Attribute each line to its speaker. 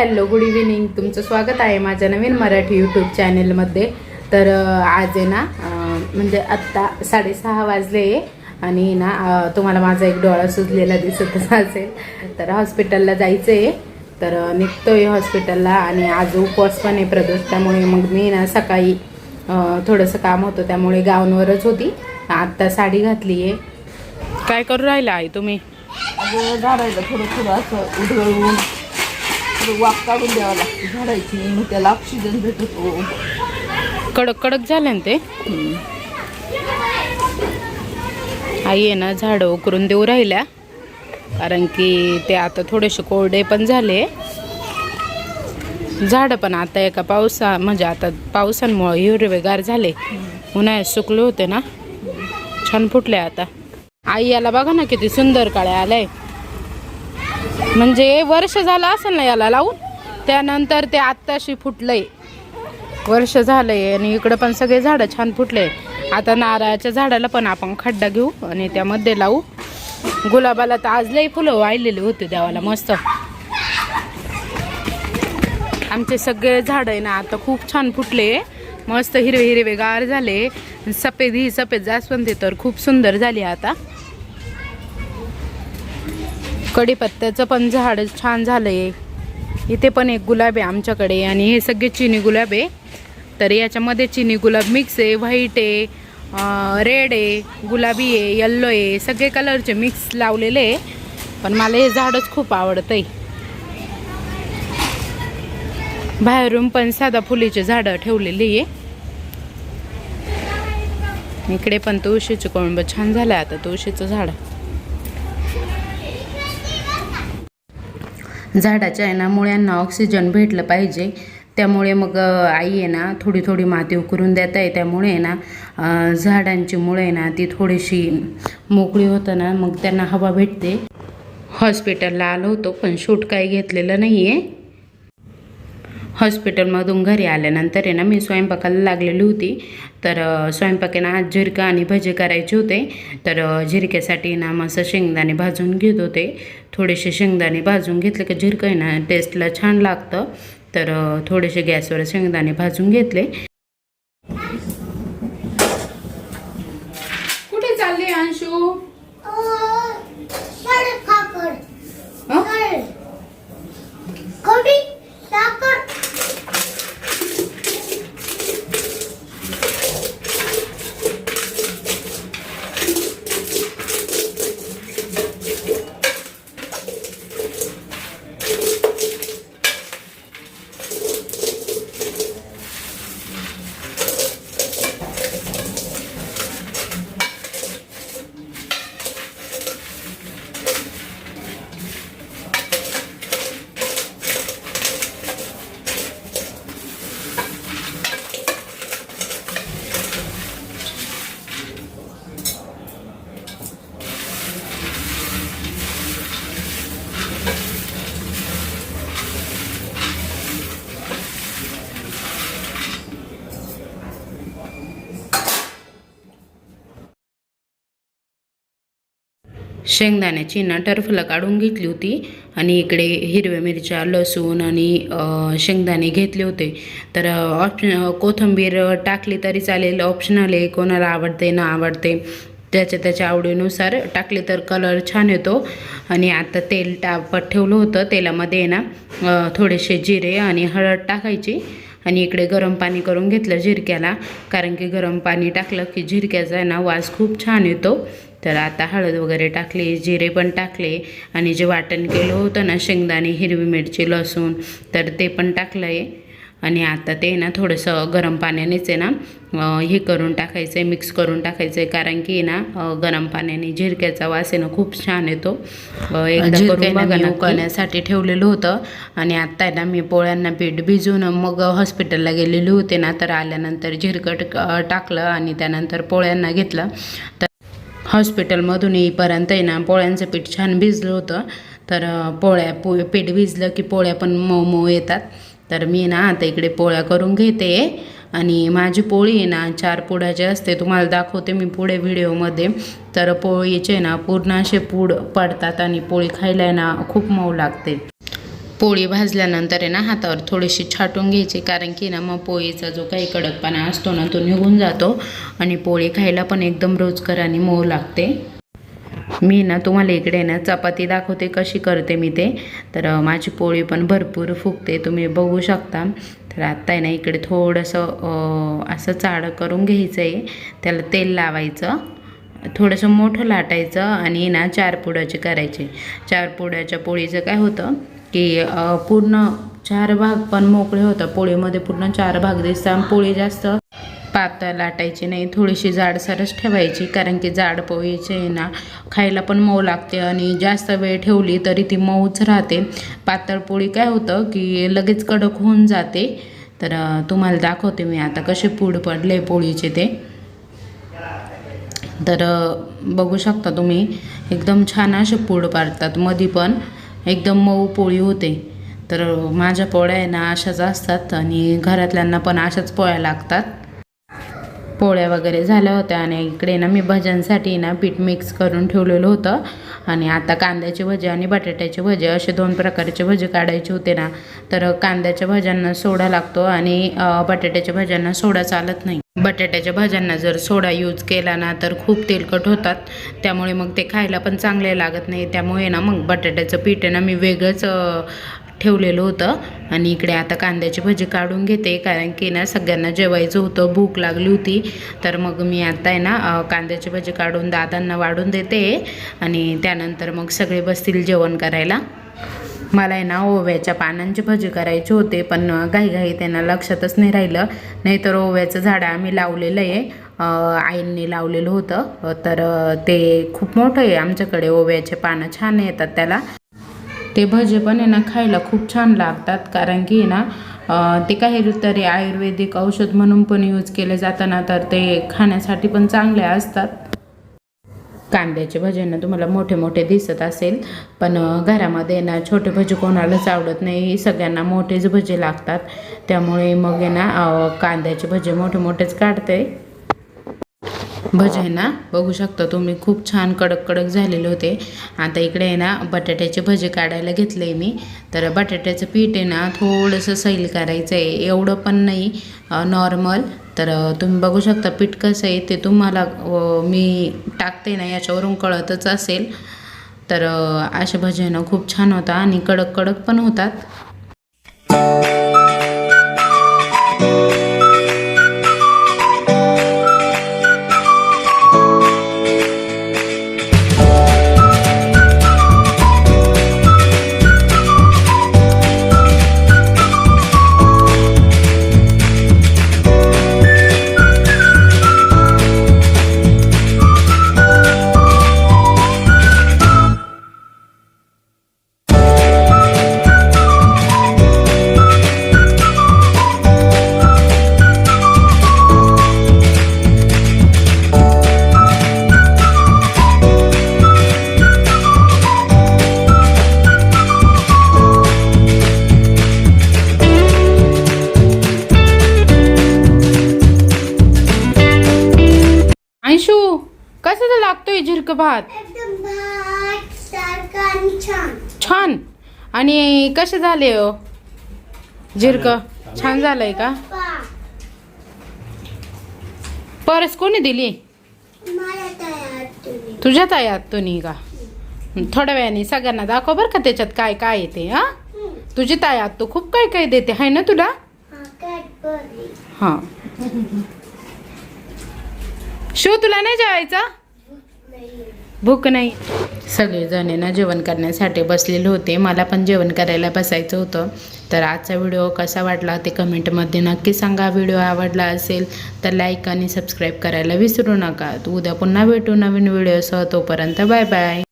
Speaker 1: Hello good evening. तुमचं स्वागत आहे माझ्या नवीन मराठी यूट्यूब चॅनेलमध्ये. तर आज आहे ना म्हणजे आत्ता साडेसहा वाजले आणि ना तुम्हाला माझा एक डोळा सुजलेला दिसतच असेल. तर हॉस्पिटलला जायचं आहे तर निघतोय हॉस्पिटलला आणि आज उपवास पण आहे प्रदोष. त्यामुळे मग मी ना सकाळी थोडंसं काम होतं त्यामुळे गाऊनवरच होती. आत्ता साडी घातली आहे. काय करू राहिला आहे तुम्ही?
Speaker 2: झाडायला थोडं थोडं असं उधळून. वाफ काढून द्यावं लागते. झाडायची मग त्याला ऑक्सिजन भेटतो.
Speaker 1: कडक कडक झाले ना ते? आई आहे ना झाडं उकरून देऊ राहिल्या. कारण की ते आता थोडेसे कोरडे पण झाले. झाडं पण आता एका पावसा म्हणजे आता पावसांमुळे हिरवेगार झाले. उन्हाळ्यात सुकले होते ना. छान फुटले आता. आई याला बघा ना किती सुंदर काळ्या आलाय म्हणजे वर्ष झालं असेल ना याला लावून. त्यानंतर ते आत्ताशी फुटलंय. वर्ष झालंय आणि इकडं पण सगळे झाडं छान फुटले. आता नारळाच्या झाडाला पण आपण खड्डा घेऊ आणि त्यामध्ये लावू. गुलाबाला तर आज लई फुलं वाळलेली होती देवाला मस्त. आमचे सगळे झाडं आहे ना आता खूप छान फुटले. मस्त हिरवे हिरवे गार झाले. सफेद ही सफेद जास्वंदी तर खूप सुंदर झाली आता. कढीपत्त्याचं पण झाड छान झालं आहे इथे पण एक गुलाब आहे आमच्याकडे आणि हे सगळे चिनी गुलाब आहे. तर याच्यामध्ये चिनी गुलाब मिक्स आहे व्हाईट आहे रेड आहे गुलाबी आहे यल्लो आहे सगळे कलरचे मिक्स लावलेले आहे. पण मला हे झाडच खूप आवडतं आहे बाहेरून पण साधा फुलीचे झाडं ठेवलेली आहे. इकडे पण तुळशीचं कोळंब छान झालं आता तुळशीचं झाड. झाडाच्या आहे ना मुळ्यांना ऑक्सिजन भेटलं पाहिजे. त्यामुळे मग आई आहे ना थोडी थोडी माती उकरून देत आहे. त्यामुळे आहे ना झाडांची मुळे आहे ना ती थोडीशी मोकळी होतं ना मग त्यांना हवा भेटते. हॉस्पिटलला आलो होतो पण शूट काही घेतलेलं नाही आहे हॉस्पिटलमधून घरी आल्यानंतर आहे ना मी स्वयंपाकाला लागलेली होती. तर स्वयंपाकेना आज झिरका आणि भजे करायचे होते. तर झिरक्यासाठी ना मस्त शेंगदाणे भाजून घेत होते. थोडेसे शेंगदाणे भाजून घेतले की झिरकं आहे ना टेस्टला छान लागतं. तर थोडेसे गॅसवर शेंगदाणे भाजून घेतले. कुठे चालले अंशू? शेंगदाण्याची ना टरफलं काढून घेतली होती आणि इकडे हिरव्या मिरच्या लसूण आणि शेंगदाणे घेतले होते. तर ऑप्शन कोथिंबीर टाकली तरी चालेल. ऑप्शनल आहे कोणाला आवडते ना आवडते. त्याच्या त्याच्या आवडीनुसार टाकले तर कलर छान येतो. आणि आता तेल टापत ठेवलं होतं. तेलामध्ये ना थोडेसे जिरे आणि हळद टाकायची. आणि इकडे गरम पाणी करून घेतलं झिरक्याला कारण की गरम पाणी टाकलं की झिरक्याचा आहे ना वास खूप छान येतो. तर आता हळद वगैरे टाकली जिरे पण टाकले. आणि जे वाटण केलं होतं ना शेंगदाणे हिरवी मिरची लसूण तर ते पण टाकलं आहे आणि आता ते ना थोडंसं गरम पाण्यानेच आहे ना हे करून टाकायचं आहे मिक्स करून टाकायचं आहे कारण की ना गरम पाण्याने झिरक्याचा वास आहे ना खूप छान येतो. एकदा उकळण्यासाठी ठेवलेलं होतं. आणि आत्ता आहे ना मी पोळ्यांना पीठ भिजून मग हॉस्पिटलला गेलेली होते ना तर आल्यानंतर झिरकट टाकलं आणि त्यानंतर पोळ्यांना घेतलं. तर हॉस्पिटलमधून येईपर्यंत आहे ना पोळ्यांचं पीठ छान भिजलं होतं. तर पोळ्या पो पीठ भिजलं की पोळ्या पण मऊ मऊ येतात. तर मी ना आता इकडे पोळ्या करून घेते. आणि माझी पोळी आहे ना चार पुडाची असते तुम्हाला दाखवते मी पुढे व्हिडिओमध्ये. तर पोळीचे ना पूर्ण असे पूड पडतात आणि पोळी खायला आहे ना खूप मऊ लागते. पोळी भाजल्यानंतर आहे ना हातावर थोडीशी छाटून घ्यायची कारण की ना मग पोळीचा जो काही कडकपणा असतो ना तो निघून जातो. आणि पोळी खायला पण एकदम रोजकर आणि मऊ लागते. मी ना तुम्हाला इकडे ना चपाती दाखवते कशी करते मी ते. तर माझी पोळी पण भरपूर फुगते तुम्ही बघू शकता. तर आत्ता आहे ना इकडे थोडंसं असं चाळ करून घ्यायचं आहे त्याला तेल लावायचं थोडंसं मोठं लाटायचं आणि ना चार पुड्याचे करायचे. चार पुड्याच्या पोळीचं काय होतं की पूर्ण चार भाग पण मोकळे होतं पोळीमध्ये पूर्ण चार भाग दिसतात. आणि पोळी जास्त पातळ लाटायची नाही थोडीशी जाडसरच ठेवायची कारण की जाड पोळीचे आहे ना खायला पण मऊ लागते आणि जास्त वेळ ठेवली तरी ती मऊच राहते. पातळ पोळी काय होतं की लगेच कडक होऊन जाते. तर तुम्हाला दाखवते मी आता कसे पूड पडले पोळीचे ते. तर बघू शकता तुम्ही एकदम छान असे पूड पाडतात. मधी पण एकदम मऊ पोळी होते. तर माझ्या पोळ्या आहे ना अशाच असतात आणि घरातल्यांना पण अशाच पोळ्या लागतात. पोळ्या वगैरे झाल्या होत्या आणि इकडे ना मी भज्यांसाठी ना पीठ मिक्स करून ठेवलेलं होतं. आणि आता कांद्याचे भजे आणि बटाट्याचे भजे असे दोन प्रकारचे भजे काढायचे होते ना तर कांद्याच्या भाज्यांना सोडा लागतो आणि बटाट्याच्या भाज्यांना सोडा चालत नाही. बटाट्याच्या भाज्यांना जर सोडा यूज केला ना तर खूप तेलकट होतात. त्यामुळे मग ते खायला पण चांगले लागत नाही. त्यामुळे ना मग बटाट्याचं पीठ आहे ना मी वेगळंच ठेवलेलं होतं. आणि इकडे आता कांद्याची भजी काढून घेते कारण की ना सगळ्यांना जेवायचं होतं भूक लागली होती. तर मग मी आता आहे ना कांद्याची भजी काढून दादांना वाढून देते. आणि त्यानंतर मग सगळे बसतील जेवण करायला. मला आहे ना ओव्याच्या पानांची भजी करायची होते पण घाईघाई त्यांना लक्षातच नाही राहिलं. नाहीतर ओव्याचं झाड आम्ही लावलेलं आहे. आईंनी लावलेलं होतं. तर ते खूप मोठं आहे आमच्याकडे ओव्याचे पानं छान येतात त्याला. ते भजे पण आहे ना खायला खूप छान लागतात. कारण की ना ते ते काहीतरी आयुर्वेदिक औषध म्हणून पण यूज केले जाताना तर ते खाण्यासाठी पण चांगले असतात. कांद्याचे भजे ना तुम्हाला मोठे मोठे दिसत असेल. पण घरामध्ये ना छोटे भजे कोणालाच आवडत नाही. सगळ्यांना मोठेच भजे लागतात. त्यामुळे मग आहे ना कांद्याचे भजे मोठे मोठेच काढते. भजे ना? बघू शकता तुम्ही खूप छान कडक कडक झालेले होते. आता इकडे आहे ना बटाट्याचे भजे काढायला घेतले मी. तर बटाट्याचं पीठ आहे ना थोडंसं सैल करायचं आहे. एवढं पण नाही नॉर्मल तर तुम्ही बघू शकता पीठ कसं आहे ते तुम्हाला मी टाकते ना याच्यावरून कळतच असेल. तर असे भजे ना खूप छान होता आणि कडक कडक पण होतात. आयशू कसा लागतोय झिरक भात?
Speaker 3: छान.
Speaker 1: छान. आणि कसे झाले हो? झिरक? छान झालंय का? परस कोणी दिली?
Speaker 3: तुम्ही.
Speaker 1: तुझ्या तायात तो नाही का थोड्या वेळाने सगळ्यांना दाखव बरं का त्याच्यात काय काय येते हा? तुझी तायात तो खूप काय काय देते हाय ना तुला?
Speaker 3: हा
Speaker 1: हा. शिव तुला नाही जेवायचं? भूक नाही. सगळेजण ना जेवण करण्यासाठी बसलेले होते. मला पण जेवण करायला बसायचं होतं. तर आजचा व्हिडिओ कसा वाटला ते कमेंटमध्ये नक्की सांगा. व्हिडिओ आवडला असेल तर लाईक आणि सबस्क्राईब करायला विसरू नका. उद्या पुन्हा भेटू नवीन व्हिडिओसह. तोपर्यंत बाय बाय.